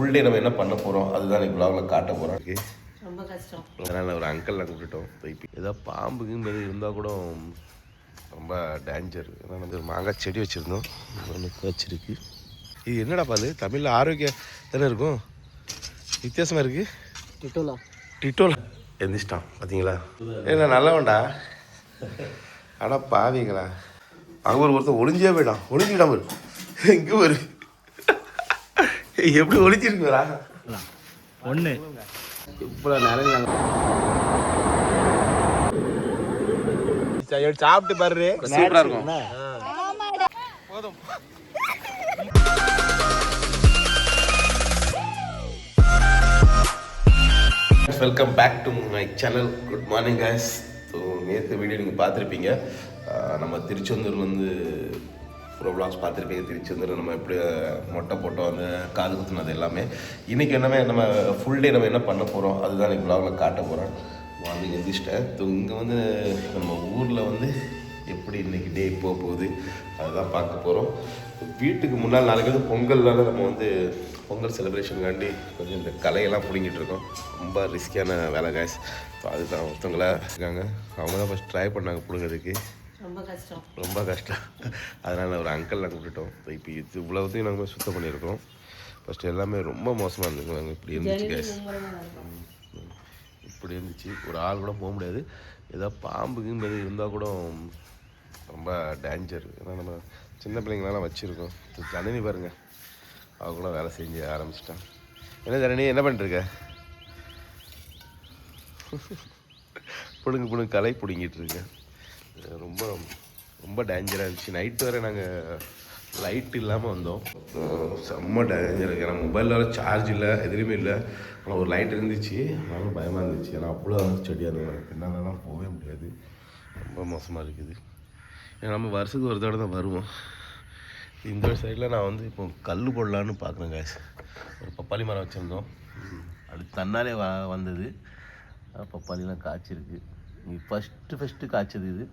Full day நம்ம என்ன பண்ண போகிறோம் அதுதான் இன்னைக்கு vlogல காட்ட போகிறோம் ரொம்ப கஷ்டம். அதனால் ஒரு அங்கிள் நாங்கள் கூப்பிட்டோம் போய் ஏதோ பாம்புக்குங்கிறது இருந்தால் கூட ரொம்ப டேஞ்சர் ஏன்னா நம்ம ஒரு மாங்காய் செடி வச்சுருந்தோம். ஒன்று வச்சிருக்கு இது என்னடா பால் தமிழில் ஆரோக்கியம் தானே இருக்கும். வித்தியாசமாக இருக்குது டிட்டோலா. டிட்டோல. எந்திரிச்சிட்டான் பார்த்தீங்களா ஏன்னா நல்லவன்டா. அடா பாவிங்களா அங்கே ஒரு ஒருத்தன் ஒளிஞ்சே போயிட்டான். ஒளிஞ்சிக்கிட்டான் பாரு இங்கே ஒரு எப்படி ஒளிஞ்சிருக்குறா ஒன்று இவ்வளோ நிறைய சாப்பிட்டு பாரு. சூப்பராக இருக்கும். Welcome back to my channel good morning guys. So நேற்று வீடியோ நீங்கள் பார்த்துருப்பீங்க. நம்ம திருச்செந்தூர் வந்து ப்ரோ பார்த்துருப்பீங்க திருச்செந்தூர் நம்ம எப்படி மொட்டை போட்டோம் அந்த காது குத்துனது எல்லாமே. இன்றைக்கி என்னமே நம்ம ஃபுல் டே நம்ம என்ன பண்ண போகிறோம் அதுதான் இன்னைக்கு vlogல காட்ட போகிறோம் மார்னிங் எந்திரிச்சிட்டேன். இங்கே வந்து நம்ம ஊரில் வந்து எப்படி இன்றைக்கி டே போக போகுது அதுதான் பார்க்க போகிறோம் வீட்டுக்கு முன்னால் நாளைக்கு வந்து பொங்கல்னால நம்ம வந்து பொங்கல் செலிப்ரேஷனுக்காண்டி கொஞ்சம் இந்த கலையெல்லாம் பிடிங்கிட்டு இருக்கோம். ரொம்ப ரிஸ்கியான வேலை காய்ஸ் ஸோ அதுதான் ஒருத்தவங்களாக இருக்காங்க. அவங்க தான் ஃபஸ்ட் ட்ரை பண்ணாங்க பிடுங்கிறதுக்கு. ரொம்ப கஷ்டம். ரொம்ப கஷ்டம். அதனால் ஒரு அங்கிள் நாங்கள் விட்டுட்டோம் இப்போ இது இவ்வளோத்தையும் நாங்கள் சுத்தம் பண்ணியிருக்கோம். ஃபஸ்ட்டு எல்லாமே ரொம்ப மோசமாக இருந்துக்குவாங்க இப்படி இருந்துச்சு கேஸ் இப்படி இருந்துச்சு. ஒரு ஆள் கூட போக முடியாது. ஏதோ பாம்புக்குங்கிறது இருந்தால் கூட ரொம்ப டேஞ்சர் ஏன்னா நம்ம சின்ன பிள்ளைங்களெல்லாம் வச்சுருக்கோம். ஜனனி பாருங்க. அவ கூட வேலை செஞ்சு ஆரம்பிச்சிட்டான். என்ன ஜனனி என்ன பண்ணிட்டுருக்க பிடுங்கு பிடுங்கு களை பிடுங்கிட்டு இருக்கேன் ரொம்ப ரொம்ப டேஞ்சராக இருந்துச்சு நைட்டு வரை நாங்கள் லைட் இல்லாமல் வந்தோம். செம்ம டேஞ்சர் ஏன்னா மொபைலில் வர சார்ஜ் இல்லை எதுலேயுமே இல்லை. ஆனால் ஒரு லைட் இருந்துச்சு. அதனால பயமாக இருந்துச்சு. ஏன்னா அவ்வளோ செடியாக இருந்தது பின்னாலலாம் போகவே முடியாது. ரொம்ப மோசமாக இருக்குது. ஏன்னா நம்ம வருஷத்துக்கு ஒரு தடவை தான் வருவோம். இந்த சைடில் நான் வந்து இப்போ கல் போடலான்னு பார்க்குறேன் காய்ஸ் ஒரு பப்பாளி மரம் வச்சுருந்தோம். அது தன்னாலே வ வந்தது. பப்பாளிலாம் காய்ச்சிருக்கு. ஃபஸ்ட்டு ஃபஸ்ட்டு காய்ச்சது இது.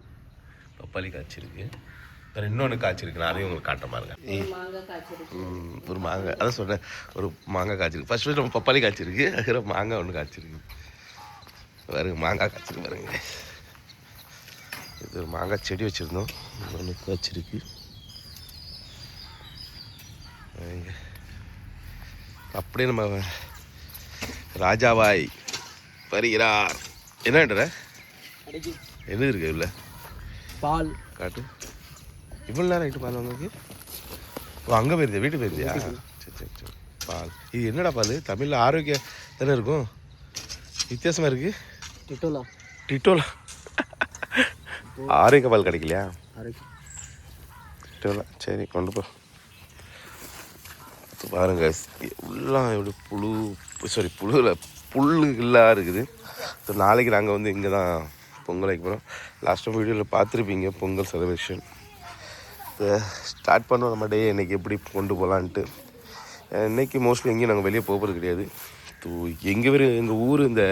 பப்பாளி காய்ச்சிருக்கு. வேறு இன்னொன்று காய்ச்சிருக்கு. நான் அதையும் உங்களுக்கு காட்ட பாருங்க. ஒரு மாங்காய் அதான் சொன்னேன் ஒரு மாங்காய் காய்ச்சிருக்கு. ஃபர்ஸ்ட் ஃபஸ்ட் நம்ம பப்பாளி காய்ச்சிருக்கு. அதுக்கப்புறம் மாங்காய் ஒன்று காய்ச்சிருக்கு. பாருங்க மாங்காய் காய்ச்சிருக்கு பாருங்க. இது ஒரு மாங்காய் செடி வச்சுருந்தோம். ஒன்று காய்ச்சிருக்கு. அப்படியே நம்ம ராஜாவாய் வருகிறார். என்னன்ற என்ன இருக்கு இல்லை பால். காட்டு. இவ்வளோ நேரம் ஆகிட்டு பால் உங்களுக்கு ஓ அங்கே போயிருந்தியா? வீட்டுக்கு போயிருந்தியா? சரி சரி சரி. பால். இது என்னடா பால்? தமிழில் ஆரோக்கியம் தானே இருக்கும்? வித்தியாசமாக இருக்கு? டிட்டோலா. டிட்டோலா. ஆரோக்கிய பால் கிடைக்கலையா? டிட்டோலா. சரி கொண்டு போ. பாருங்க உள்ளாம் எப்படி புழு சாரி புழுல புல்லுகளாக இருக்குது. ஸோ நாளைக்கு நாங்கள் வந்து இங்கே தான் பொங்கல் வைக்க போகிறோம் லாஸ்ட் டைம் வீடியோவில் பார்த்துருப்பீங்க பொங்கல் செலிப்ரேஷன் ஸ்டார்ட் பண்ணோம் நம்ம டே இன்றைக்கி எப்படி கொண்டு போகலான்ட்டு இன்றைக்கி மோஸ்ட்லி எங்கேயும் நாங்கள் வெளியே போகிறது கிடையாது. தூ எங்கள் பேர் எங்கள் ஊர் இந்த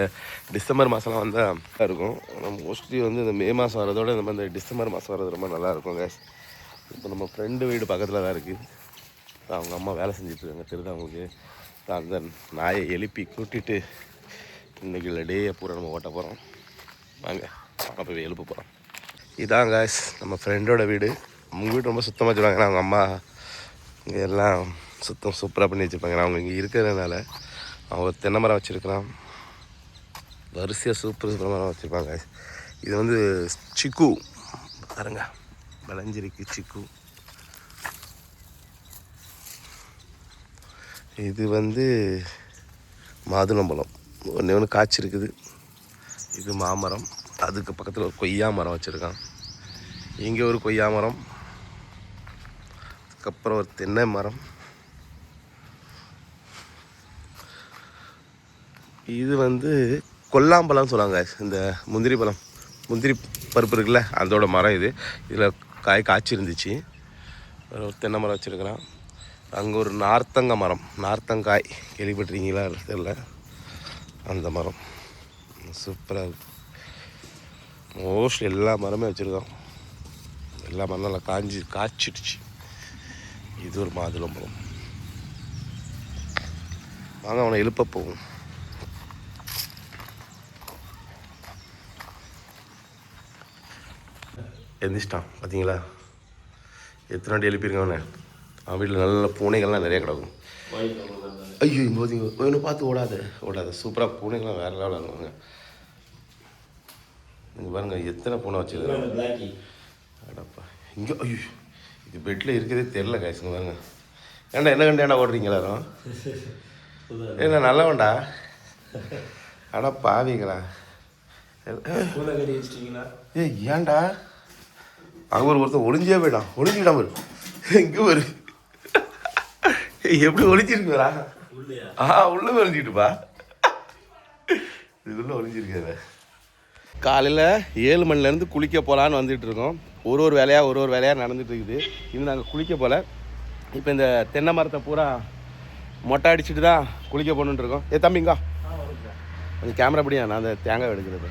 டிசம்பர் மாதம்லாம் வந்தால் இருக்கும். ஆனால் மோஸ்ட்லி வந்து இந்த மே மாதம் வரதோட நம்ம இந்த டிசம்பர் மாதம் வர்றது ரொம்ப நல்லா கேஸ் இப்போ நம்ம ஃப்ரெண்டு வீடு பக்கத்தில் தான் இருக்குது அவங்க அம்மா வேலை செஞ்சுட்ருக்காங்க தெரியுது அவங்களுக்கு அந்த நாயை எழுப்பி கூட்டிட்டு இன்னைக்கு இல்லை டேயை பூரா நம்ம ஓட்ட போகிறோம் வாங்க. அப்போ போய் எழுப்ப போகிறோம் இதான் காய்ஸ் நம்ம ஃப்ரெண்டோட வீடு. அவங்க வீடு ரொம்ப சுத்தமாக வச்சுருவாங்க ஏன்னா அவங்க அம்மா இங்கே எல்லாம் சுத்தம் சூப்பராக பண்ணி வச்சுருப்பாங்க. அவங்க இங்கே இருக்கிறதுனால அவங்க தென்னை மரம் வச்சுருக்கிறான் வரிசையாக சூப்பர் சூப்பர் மரம் வச்சுருப்பாங்க இது வந்து சிக்கு. பாருங்க விளைஞ்சிருக்கு சிக்கு. இது வந்து மாதுளம்பழம். ஒன்று ஒன்று காய்ச்சிருக்குது. இது மாமரம். அதுக்கு பக்கத்தில் ஒரு கொய்யா மரம் வச்சுருக்கான். இங்கே ஒரு கொய்யா மரம் அதுக்கப்புறம் ஒரு தென்னை மரம். இது வந்து கொல்லாம்பழம்னு சொல்லுவாங்க இந்த முந்திரி பழம் முந்திரி பருப்பு இருக்குல்ல அதோட மரம் இது. இதில் காய் காய்ச்சி இருந்துச்சு. ஒரு தென்னை மரம் வச்சுருக்கிறான். அங்கே ஒரு நார்த்தங்க மரம் நார்த்தங்காய். கேள்விப்பட்டிருக்கீங்களா? தெரியல. அந்த மரம். சூப்பராக இருக்கும் மோஸ்ட்லி எல்லா மரமே வச்சுருக்கோம். எல்லா மரம் நல்லா காஞ்சி காய்ச்சிடுச்சு. இது ஒரு மாதுளம்பழம் வாங்க அவனை எழுப்ப போவோம். எந்திரிச்சிட்டான். பார்த்தீங்களா எத்தனை வாட்டி எழுப்பியிருக்கான் அவனை? அவன் வீட்டில் நல்ல பூனைகள்லாம் நிறைய கிடக்கும். ஐயோ இங்கே பார்த்தீங்க ஒன்று பார்த்து ஓடாத. ஓடாத. சூப்பராக பூனைகள்லாம் வேறு லெவலில் இருக்குவாங்க இங்கே பாருங்க எத்தனை பூனை வச்சுருக்காங்க? அடப்பா. இங்கே ஐயோ இது பெட்டில் இருக்கிறதே தெரில காய்ச்சுங்க பாருங்க. ஏன்டா என்ன கண்டு ஏன்டா ஓடுறீங்க எல்லாரும்? என்ன நல்லவன்டா? அடா பாவிங்களா ஏய் ஏன்டா? அங்கே ஒரு ஒருத்தன் ஒளிஞ்சே போயிட்டான் ஒளிஞ்சிக்கிட்டான் பாரு. எங்கே பாரு. எப்படி ஒளிஞ்சிருக்குறா ஆ உள்ள ஒளிஞ்சிட்டுப்பா இதுக்குள்ள ஒளிஞ்சிருக்காரு காலையில் ஏழு மணிலேருந்து குளிக்க போகலான்னு வந்துட்டு இருக்கோம். ஒரு ஒரு வேலையாக ஒரு ஒரு வேலையாக நடந்துட்டு இருக்குது. இன்னும் நாங்கள் குளிக்க போகல இப்போ இந்த தென்னை மரத்தை பூரா மொட்டை அடிச்சுட்டு தான் குளிக்க போகணுன்னு இருக்கோம். ஏ தம்பிங்கா கொஞ்சம் கேமரா படியா நான் அந்த தேங்காய் எடுக்கிறது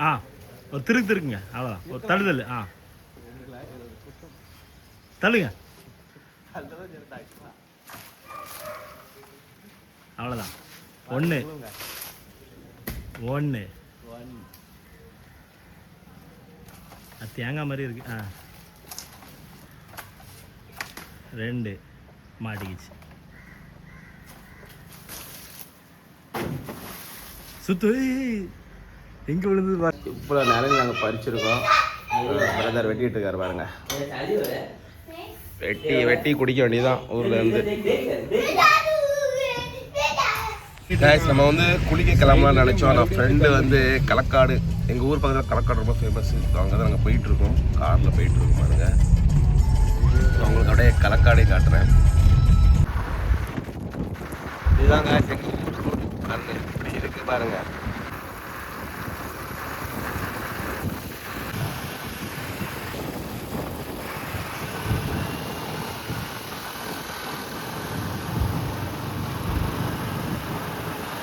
ஆ ஒரு திருக்கு திருக்குங்க அவ்வளோதான் ஒரு தள்ளுதல் ஆ. தள்ளுங்க. அவ்வளோதான் ஒன்று ஒன்று அது தேங்காய் மாதிரி இருக்கு ஆ ரெண்டு மாட்டிக்கிச்சு சுத்து எங்க விழுந்தது பாரு இவ்வளோ நேரம் நாங்கள் பறிச்சிருக்கோம் பிரதர் வெட்டிட்டு இருக்காரு பாருங்க வெட்டி வெட்டி குடிக்க வேண்டியதுதான் ஊர்ல இருந்து கேஸ் நம்ம வந்து குளிக்க கிளம்பலாம்னு நினச்சோம். ஆனால் ஃப்ரெண்டு வந்து களக்காடு எங்கள் ஊர் பக்கத்தில் களக்காடு ரொம்ப ஃபேமஸ் அங்கே தான் நாங்கள் போயிட்டுருக்கோம். காரில் போயிட்டுருக்கோம் பாருங்க. அவங்களுக்கு அப்படியே களக்காடை காட்டுறேன். இதுதாங்க எங்கள் ஊர் இப்படி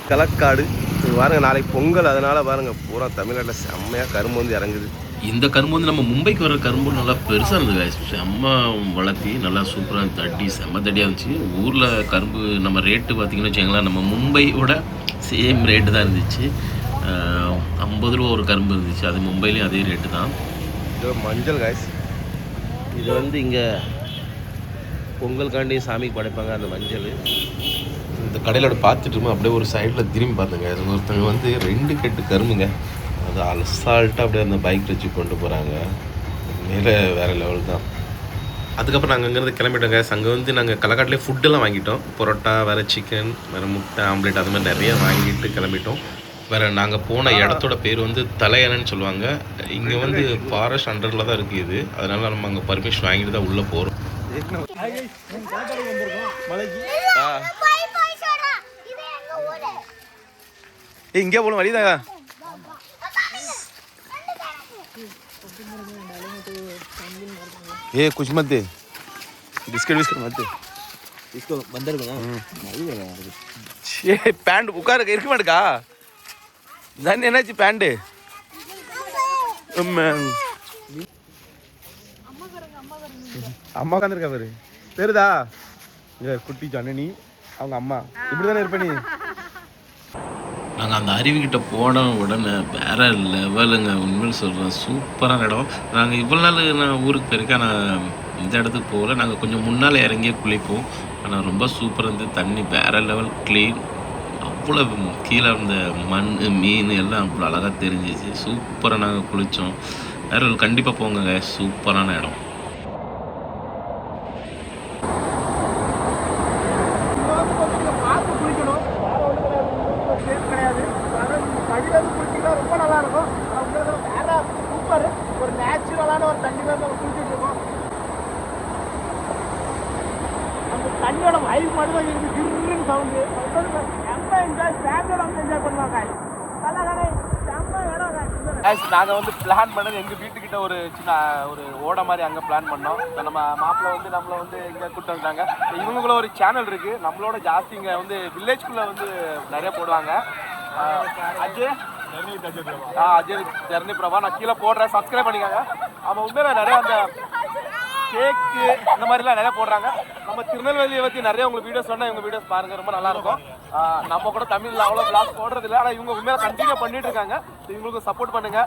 களக்காடு இது பாருங்க நாளைக்கு பொங்கல் அதனால பாருங்க பூரா தமிழ்நாட்டில் செம்மையாக கரும்பு வந்து இறங்குது. இந்த கரும்பு வந்து நம்ம மும்பைக்கு வர கரும்பு நல்லா பெருசாக இருந்தது guys. செம்ம வளர்த்தி நல்லா சூப்பராக தட்டி செம்ம தடியாக இருந்துச்சு. ஊரில் கரும்பு நம்ம ரேட்டு பார்த்தீங்கன்னு வச்சுக்கோங்களேன் நம்ம மும்பையோட சேம் ரேட்டு தான் இருந்துச்சு. ஐம்பது ரூபா ஒரு கரும்பு இருந்துச்சு. அது மும்பையிலையும் அதே ரேட்டு தான். இது மஞ்சள் காய்ஸ் இது வந்து இங்கே பொங்கல்காண்டி சாமிக்கு படைப்பாங்க அந்த மஞ்சள். இந்த கடையிலோட பார்த்துட்டு இருக்கோம் அப்படியே ஒரு சைடில் திரும்பி பார்த்துங்க. அது ஒருத்தவங்க வந்து ரெண்டு கெட்டு கரும்புங்க. அது அலசால்ட்டாக அப்படியே அந்த பைக் வச்சு கொண்டு போகிறாங்க மேலே வேறு லெவல் தான். அதுக்கப்புறம் நாங்கள் அங்கேருந்து கிளம்பிட்டோம் guys. அங்கே வந்து நாங்கள் களக்காட்டிலே ஃபுட்டெல்லாம் வாங்கிட்டோம். பரோட்டா வேறு சிக்கன் வேறு முட்டை ஆம்லேட் அது மாதிரி நிறைய வாங்கிட்டு கிளம்பிட்டோம். வேறு நாங்கள் போன இடத்தோட பேர் வந்து தலையணைன்னு சொல்லுவாங்க. இங்கே வந்து ஃபாரஸ்ட் அண்டரில் தான் இருக்குது இது. அதனால நம்ம அங்கே பர்மிஷன் வாங்கிட்டு தான் உள்ளே போகிறோம் இங்கே போகணும் வழிதாங்க ए कुछ मत दे बिस्किट बिस्किट मत दे इसको बंदर को ना नहीं है यार ஏ பேண்ட் உட்கார இருக்க மாட்டுக்கா ஜன் என்னாச்சு பேண்ட்டு அம்மா உட்காந்துருக்கா பாரு தெரியுதா இங்க குட்டி ஜனனி அவங்க அம்மா இப்படி தானே இருப்ப நீ நாங்கள் அந்த அருவிக்கிட்ட போன உடனே வேற லெவலுங்க. உண்மையில் சொல்கிறேன் சூப்பரான இடம் நாங்கள் இவ்வளோ நாள் நான் ஊருக்கு போயிருக்கேன். ஆனால் இந்த இடத்துக்கு போகல. நாங்கள் கொஞ்சம் முன்னால் இறங்கியே குளிப்போம். ஆனால் ரொம்ப சூப்பராக இருந்தது. தண்ணி வேற லெவல் க்ளீன் அவ்வளோ கீழே இருந்த மண் மீன் எல்லாம் அவ்வளோ அழகாக தெரிஞ்சிச்சு. சூப்பராக நாங்கள் குளித்தோம் வேற கண்டிப்பாக போங்க சூப்பரான இடம் பார்த்து குளிக்கணும் வேற ஒன்றும் கிடையாது கிடையாது தண்ணி வந்து குளிச்சிங்கன்னா ரொம்ப நல்லா இருக்கும் ஆனா உங்களுக்கு வேற சூப்பர் ஒரு நேச்சுரலான ஒரு தண்ணி வந்து நம்ம குளிச்சுட்டு இருக்கோம் அந்த தண்ணியோட வைப் மட்டும் தான் இருக்கு கிருன்னு சவுண்டு செம்ம என்ஜாய் ஃபேமிலியோட வந்து என்ஜாய் பண்ணுவாங்க நல்லா தானே செம்ம இடம் நாங்கள் வந்து பிளான் பண்ணது எங்கள் வீட்டுக்கிட்ட ஒரு சின்ன ஒரு ஓட மாதிரி அங்கே பிளான் பண்ணோம். இப்போ நம்ம மாப்பிள்ளை வந்து நம்மளை வந்து இங்கே கூப்பிட்டு வந்துட்டாங்க. இவங்களுக்குள்ள ஒரு சேனல் இருக்குது நம்மளோட ஜாஸ்தி இங்கே வந்து வில்லேஜ்குள்ளே வந்து நிறைய போடுவாங்க. அஜய். ஆ அஜய் ஜெர்னி பிரபா. நான் கீழே போடுறேன். சப்ஸ்கிரைப் பண்ணிக்காங்க. அவன் உண்மையில நிறைய அந்த கேக்கு இந்த மாதிரிலாம் நிறைய போடுறாங்க. நம்ம திருநெல்வேலியை பற்றி நிறைய உங்களுக்கு வீடியோஸ் சொன்னால் இவங்க வீடியோஸ் பாருங்க. ரொம்ப நல்லா இருக்கும். நம்ம கூட தமிழில் அவ்வளோ பிளாக் போடுறது இல்லை ஆனால் இவங்க உண்மையாக கண்டினியூ பண்ணிட்டு இருக்காங்க. இவங்களுக்கு சப்போர்ட் பண்ணுங்க.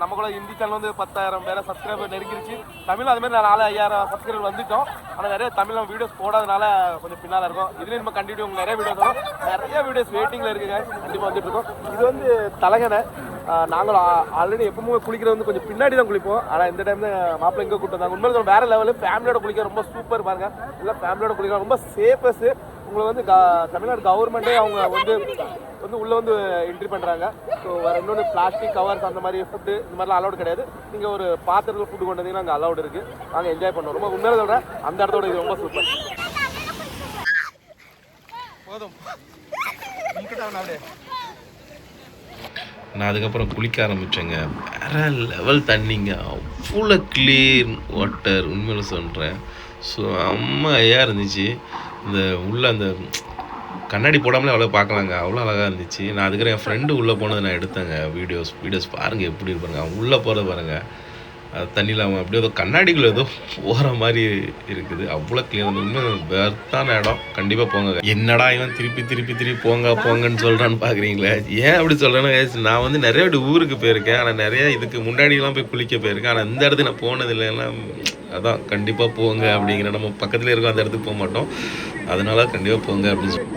நம்ம கூட ஹிந்தி சேனல் வந்து பத்தாயிரம் பேரை சப்ஸ்கிரைபர் நெருங்கிருச்சு. தமிழ் அதுமாதிரி நாலு ஐயாயிரம் சப்ஸ்கிரைபர் வந்துட்டோம். ஆனால் நிறைய தமிழ் வீடியோஸ் போடாதனால கொஞ்சம் பின்னால் இருக்கும். இதுலேயும் நம்ம கண்டினியூ உங்களுக்கு நிறைய வீடியோஸ் வரும். நிறைய வீடியோஸ் வெயிட்டிங்கில் இருக்குங்க. கண்டிப்பாக வந்துட்டு இருக்கோம். இது வந்து தலகனை நாங்களும் ஆல்ரெடி எப்பவுமே குளிக்கிறது வந்து கொஞ்சம் பின்னாடி தான் குளிப்போம். ஆனால் இந்த டைம் மாப்பிள்ளை இங்கே கூட்டம் தான் உண்மையில சொல்றேன், வேற லெவலு ஃபேமிலியோட குளிக்க ரொம்ப சூப்பர் பாருங்க. இல்லை ஃபேமிலியோட குளிக்க ரொம்ப சேஃபஸ்ட்டு உங்களுக்கு வந்து க- தமிழ்நாடு கவர்மெண்ட்டே அவங்க வந்து வந்து உள்ளே வந்து என்ட்ரி பண்ணுறாங்க ஸோ வேறு இன்னொன்று பிளாஸ்டிக் கவர்ஸ் அந்த மாதிரி ஃபுட்டு இந்த மாதிரிலாம் அலௌட் கிடையாது. நீங்கள் ஒரு பாத்திரத்தில் ஃபுட்டு கொண்டு வந்தீங்கன்னா அங்கே அலௌட் இருக்குது நாங்கள் என்ஜாய் பண்ணோம் ரொம்ப உண்மையில சொல்கிறேன் அந்த இடத்தோட இது ரொம்ப சூப்பர் போதும். நான் அதுக்கப்புறம் குளிக்க ஆரம்பித்தேங்க வேற லெவல் தண்ணிங்க. அவ்வளோ க்ளீன் வாட்டர் உண்மையில சொல்கிறேன் ஸோ அம்மையாக இருந்துச்சு. இந்த உள்ளே அந்த கண்ணாடி போடாமலே அவ்வளோ பார்க்கலாங்க. அவ்வளோ அழகாக இருந்துச்சு. நான் அதுக்கப்புறம் என் ஃப்ரெண்டு உள்ளே போனது நான் எடுத்தேங்க. வீடியோஸ் வீடியோஸ் பாருங்கள் எப்படி இருப்பாருங்க உள்ளே போகிறத பாருங்கள் தண்ணியில் அவன் அப்படியே ஏதோ கண்ணாடிக்குள்ளே ஏதோ போகிற மாதிரி இருக்குது. அவ்வளோ கிளியர் உண்மை இடம். கண்டிப்பாக போங்க. என்னடா இவன் திருப்பி திருப்பி திருப்பி போங்க போங்கன்னு சொல்கிறான்னு பார்க்குறீங்களே ஏன் அப்படி சொல்கிறேன்னு நான் வந்து நிறைய வாட்டி ஊருக்கு போயிருக்கேன். ஆனால் நிறைய இதுக்கு முன்னாடிலாம் போய் குளிக்க போயிருக்கேன். ஆனால் இந்த இடத்துக்கு நான் போனது இல்லைன்னா அதான் கண்டிப்பாக போங்க அப்படிங்கிற நம்ம பக்கத்தில் இருக்கோம் அந்த இடத்துக்கு போக மாட்டோம். அதனால கண்டிப்பாக போங்க அப்படின்னு சொல்லி.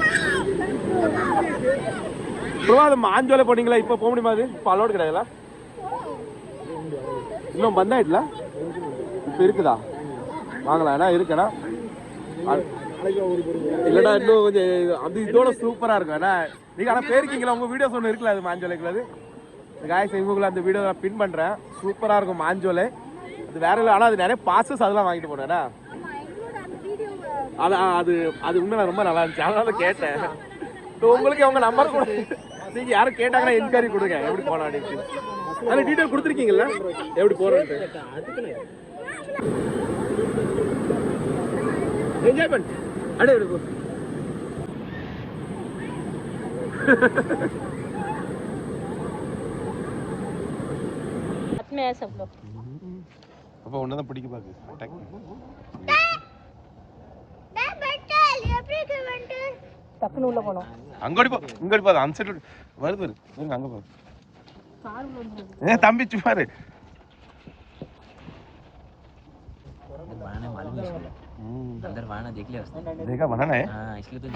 அது மாஞ்சோலை போனீங்களா? இப்போ போக முடியுமா அது? இப்போ அலோடு கிடையாதுல இன்னும் பந்தாயிட்டல இப்போ இருக்குதா? வாங்கலாம். ஏன்னா இருக்குண்ணா இல்லைடா இன்னும் கொஞ்சம் அது இதோட சூப்பராக இருக்கும். ஏன்னா நீங்கள் ஆனால் போயிருக்கீங்களா உங்கள் வீடியோஸ் ஒன்று இருக்குல்ல அது மாஞ்சோலைக்குள்ள அது காய்ஸ் இவங்களை அந்த வீடியோ நான் பின் பண்ணுறேன் சூப்பராக இருக்கும் மாஞ்சோலை. அது வேற இல்லை ஆனால் அது நிறைய பாசஸ் அதெல்லாம் வாங்கிட்டு போனேன்னா அது அது அது உண்மை ரொம்ப நல்லா இருந்துச்சு. அதனால தான் கேட்டேன். இப்போ உங்களுக்கு அவங்க நம்பர் கூட நீங்கள் யாரும் கேட்டாங்கன்னா என்கொயரி கொடுங்க. எப்படி போலாம் அப்படின்னு அதில் டீட்டெயில் கொடுத்துருக்கீங்கல்ல எப்படி போறேன்ட்டு என்ஜாய் பண்ணு அடே எடுக்கு साथ में है सब लोग அப்போ ஒன்று தான் பிடிக்க பார்க்கு அட்டாக் டக்குனு உள்ள போனோம் அங்க ஓடி போ இங்க ஓடி போ அந்த சைடு வருது வருது இருங்க அங்க போ ஏ தம்பிச்சு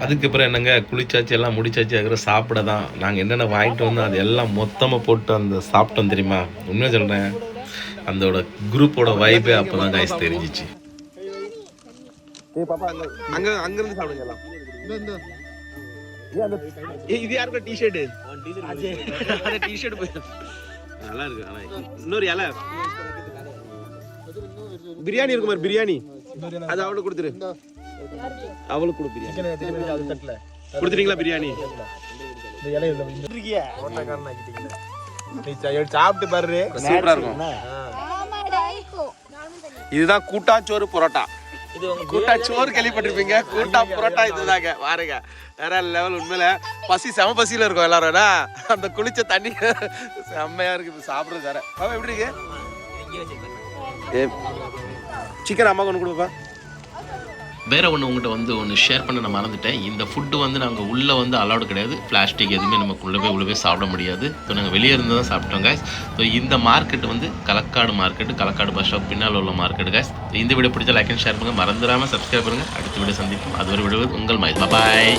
அதுக்கப்புறம் என்னங்க குளிச்சாச்சு எல்லாம் முடிச்சாச்சு அதுக்கப்புறம் சாப்பிட தான். நாங்கள் என்னென்ன வாங்கிட்டு வந்தோம் அது எல்லாம் மொத்தமாக போட்டு அந்த சாப்பிட்டோம் தெரியுமா? உண்மையாக சொல்கிறேன் அதோட குரூப்போட வைபே அப்போ தான் கைஸ் தெரிஞ்சிச்சு அங்கே அங்கேருந்து சாப்பிடுங்க எல்லாம். இது யாருக்கு டி-ஷர்ட் அந்த டி-ஷர்ட் போய் நல்லா இருக்கு ஆனா இன்னொரு இலை. பிரியாணி இருக்கு மாதிரி பிரியாணி. அது அவளுக்கு கொடுத்துரு. அவளுக்கு கொடு பிரியாணி. கொடுத்துட்டீங்களா பிரியாணி? சாப்பிட்டு பாரு. சூப்பரா இருக்கும். இதுதான் கூட்டாச்சோறு பரோட்டா. கூட்டாச்சோறு கேள்விப்பட்டிருப்பீங்க. கூட்டா பரோட்டா இதுதாங்க. பாருங்க வேற லெவல் உண்மையில. பசி செம பசியில இருக்கும் எல்லாரும்? அந்த குளிச்ச தண்ணி. செம்மையா இருக்கு. இப்ப சாப்பிடுறது வேற. பாப்பா எப்படி இருக்கு? சிக்கன் அம்மா கொண்டு கொடுப்பா வேற ஒன்று உங்கள்கிட்ட வந்து ஒன்று ஷேர் பண்ண நான் மறந்துட்டேன். இந்த ஃபுட்டு வந்து நாங்கள் உள்ளே வந்து அலௌடு கிடையாது. பிளாஸ்டிக் எதுவுமே நமக்கு உள்ளே போய் உள்ளே போய் சாப்பிட முடியாது. ஸோ நாங்கள் வெளியே இருந்து தான் சாப்பிட்டோம் காய்ஸ் ஸோ இந்த மார்க்கெட் வந்து Kalakkad market Kalakkad bus stop பின்னால் உள்ள மார்க்கெட் காய்ஸ் இந்த வீடியோ பிடிச்ச லைக் அண்ட் ஷேர் பண்ணுங்கள் மறந்துடாமல் சப்ஸ்கிரைப் பண்ணுங்கள் அடுத்த வீடியோ சந்திப்போம். ஒரு விடுவது உங்கள் மாதிரி பாய்